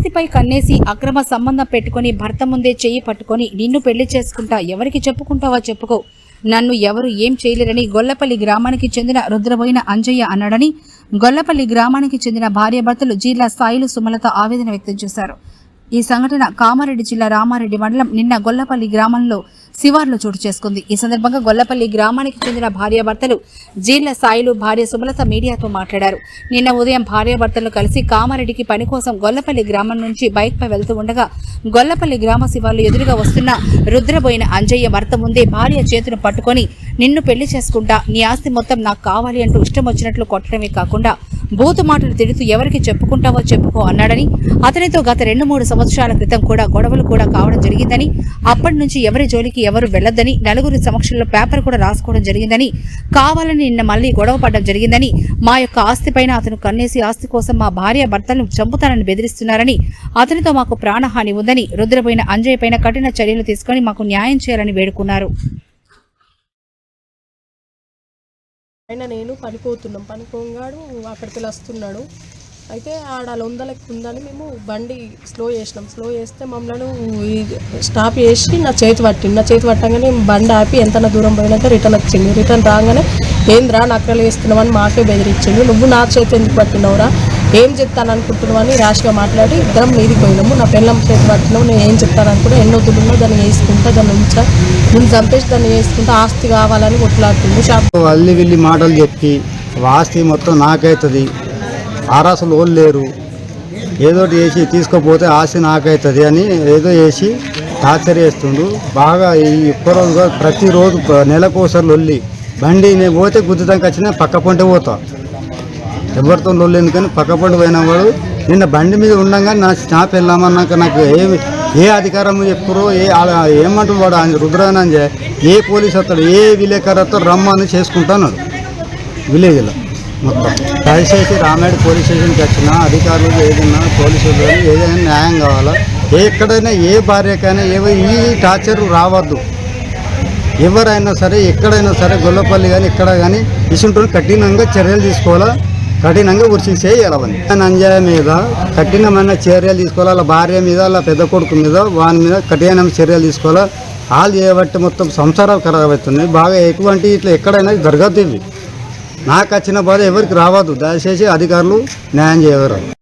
ఆస్తిపై కన్నేసి అక్రమ సంబంధం పెట్టుకొని భర్త ముందే చెయ్యి పట్టుకొని నిన్ను పెళ్ళి చేసుకుంటా ఎవరికి చెప్పుకుంటావా చెప్పుకో. నన్ను ఎవరు ఏం చేయలేరని గొల్లపల్లి గ్రామానికి చెందిన రుద్రబోయిన అంజయ్య అన్నాడని గొల్లపల్లి గ్రామానికి చెందిన భార్యాభర్తలు జిల్లా స్థాయిలు సుమలత ఆవేదన వ్యక్తం చేశారు. ఈ సంఘటన కామారెడ్డి జిల్లా రామారెడ్డి మండలం నిన్న గొల్లపల్లి గ్రామంలో శివార్లో చోటు చేసుకుంది. ఈ సందర్భంగా గొల్లపల్లి గ్రామానికి చెందిన భార్యాభర్తలు జీర్ల సాయిలు భార్య సుమలత మీడియాతో మాట్లాడారు. నిన్న ఉదయం భార్యాభర్తలు కలిసి కామారెడ్డికి పని కోసం గొల్లపల్లి గ్రామం నుంచి బైక్ పై వెళ్తూ ఉండగా గొల్లపల్లి గ్రామ శివార్లు ఎదురుగా వస్తున్న రుద్రబోయిన అంజయ్య భర్త ముందే భార్య చేతును పట్టుకొని నిన్ను పెళ్ళి చేసుకుంటా. నీ ఆస్తి మొత్తం నాకు కావాలి అంటూ ఇష్టం వచ్చినట్లు కొట్టడమే కాకుండా బూతు మాటలు తిడుతూ ఎవరికి చెప్పుకుంటావో చెప్పుకో అన్నాడని అతనితో గత రెండు మూడు సంవత్సరాల క్రితం కూడా గొడవలు కూడా కావడం జరిగిందని అప్పటి నుంచి ఎవరి జోలికి ఎవరు వెళ్ళొద్దని నలుగురి సమక్షంలో పేపర్ కూడా రాసుకోవడం జరిగిందని కావాలని నిన్న మళ్ళీ గొడవ పడడం జరిగిందని మా యొక్క ఆస్తిపైన అతను కన్నేసి ఆస్తి కోసం మా భార్య భర్తలను చంపుతానని బెదిరిస్తున్నారని అతనితో మాకు ప్రాణహాని ఉందని రుద్రపోయిన అంజయ్ పైన కఠిన చర్యలు తీసుకొని మాకు న్యాయం చేయాలని వేడుకున్నారు. ఆయన నేను పనిపోతున్నాం. పనిపోగాడు అక్కడికి వెళ్ళి వస్తున్నాడు. అయితే ఆడ లొందలకి ఉందని మేము బండి స్లో చేసినాం. స్లో చేస్తే మమ్మల్ని స్టాప్ చేసి నా చేతి పట్టింది. నా చేతి పట్టంగానే బండి ఆపి ఎంత దూరం పోయినాక రిటర్న్ వచ్చింది. రిటర్న్ రాగానే ఏంద్రా నక్కలు అని మాకే బెదిరించిండు. నువ్వు నా చేతి ఎందుకు పట్టినవురా? ఏం చెప్తాను అనుకుంటున్నావు అని ర్యాష్గా మాట్లాడి ఇద్దరం మీదికి పోయినాము నా పెళ్ళం చేతి పట్టినాము నేను ఏం చెప్తాను అనుకుంటే ఎన్నో దుడ్డున్నో దాన్ని వేసుకుంటా దాన్ని ఉంచా నేను చంపేసి దాన్ని వేసుకుంటా ఆస్తి కావాలని కొట్లాడుతుంది షాప్. అల్లి వెళ్ళి మాటలు చెప్పి ఆస్తి మొత్తం నాకైతుంది ఆరాసులు ఓళ్ళు లేరు ఏదో వేసి తీసుకోపోతే ఆస్తి నాకైతుంది అని ఏదో వేసి టార్చర్ చేస్తుండు. బాగా ఈ ఒక్కరోజు ప్రతిరోజు నెలకోసార్లు నెలకోసారి బండి నేను పోతే గుద్దుతానికి వచ్చినా పక్క పంట పోతా. ఎవరితో లోలేను కానీ పక్కపడి పోయినవాడు పోయిన వాడు నిన్న బండి మీద ఉండగా నా స్టాప్ వెళ్ళామన్నాక నాకు ఏ ఏ అధికారం చెప్పురో ఏ ఆ- ఏమంటాడు వాడు ఆయన రుద్రానంజ ఏ పోలీస్ అతడు ఏ విలేకరు రమ్మని చేసుకుంటాను విలేజ్లో మొత్తం. దయచేసి రామాయణ పోలీస్ స్టేషన్కి వచ్చిన అధికారులు ఏదైనా పోలీసులు కానీ ఏదైనా న్యాయం కావాలా? ఎక్కడైనా ఏ భార్యకైనా ఏవో ఈ టార్చర్ రావద్దు. ఎవరైనా సరే ఎక్కడైనా సరే గొల్లపల్లి కానీ ఇక్కడ కానీ ఇసుంటూ కఠినంగా చర్యలు తీసుకోవాలా? కఠినంగా ఉరిసి చేయాలి. అంజయ్య మీద కఠినమైన చర్యలు తీసుకోవాలి. వాళ్ళ భార్య మీద వాళ్ళ పెద్ద కొడుకు మీద వాని మీద కఠినమైన చర్యలు తీసుకోవాలా. వాళ్ళు చేయబట్టి మొత్తం సంసారాలు ఖరాబ్ అవుతున్నాయి. బాగా ఎటువంటి ఇట్లా ఎక్కడైనా జరగదు ఇవి. నాకు వచ్చిన బాధ ఎవరికి రావద్దు. దయచేసి అధికారులు న్యాయం చేయగలరు.